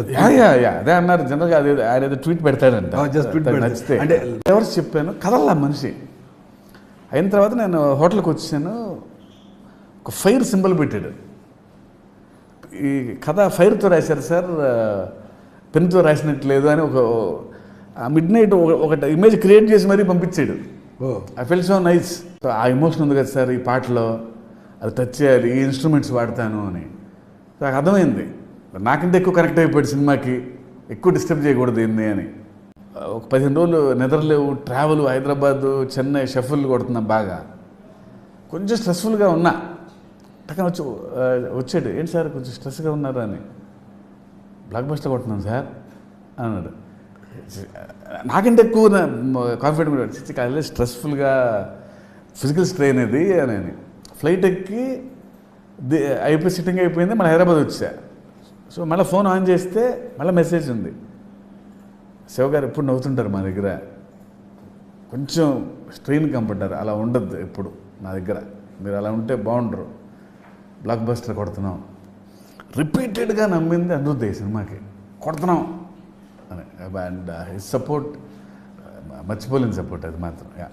అదే అన్నారు. జనరల్గా అదే ఆయన ఏదో ట్వీట్ పెడతాడంట. Oh, tweet తనకు పెడతాడు. నచ్చితే. అంటే- ఎవరు చెప్పాను? కదల్లా మనిషి. అయిన తర్వాత నేను హోటల్కి వచ్చాను. ఒక ఫైర్ సింబల్ పెట్టాడు. ఈ కథ ఫైర్తో రాశారు సార్. పెన్తో రాసినట్లేదు అని ఒక మిడ్ నైట్ ఒక ఇమేజ్ క్రియేట్ చేసి మరీ పంపించాడు. ఓ. I fell so nice. ఆ ఎమోషన్ ఉంది కదా సార్ ఈ పాటలో. అది టచ్ చేయాలి ఈ ఇన్స్ట్రుమెంట్స్ వాడతాను అని. నాకు అర్థమైంది. నాకంటే ఎక్కువ కనెక్ట్ అయిపోయాడు సినిమాకి ఎక్కువ డిస్టర్బ్ చేయకూడదు ఏంది అని. ఒక పదిహేను రోజులు నిద్రలేవు ట్రావెల్ హైదరాబాద్ చెన్నై షఫుల్ కొడుతున్నా బాగా. కొంచెం స్ట్రెస్ఫుల్గా ఉన్నా. పక్కన వచ్చి వచ్చాడు. ఏంటి సార్ కొంచెం స్ట్రెస్గా ఉన్నారు? అని. బ్లాక్ బస్టర్ కొడుతున్నాను సార్. అన్నాడు. నాకంటే ఎక్కువ కాన్ఫిడెంట్ కాదు స్ట్రెస్ఫుల్గా ఫిజికల్ స్ట్రెయిన్ ఇది అని ఫ్లైట్ ఎక్కి అయిపోయి సిట్టింగ్ అయిపోయింది మళ్ళీ హైదరాబాద్ వచ్చా. సో మళ్ళీ ఫోన్ ఆన్ చేస్తే మళ్ళీ మెసేజ్ ఉంది. శివ గారు ఎప్పుడు నవ్వుతుంటారు మా దగ్గర. కొంచెం స్ట్రెయిన్ కంపడ్డారు అలా ఉండద్దు ఎప్పుడు నా దగ్గర. మీరు అలా ఉంటే బాగుండరు. బ్లాక్ బస్టర్ కొడుతున్నాం. రిపీటెడ్గా నమ్మింది అనుద్ది ఈ సినిమాకి. కొడుతున్నాం. అని. అండ్ హిస్ సపోర్ట్ మర్చిపోలేని సపోర్ట్ అది మాత్రం. యా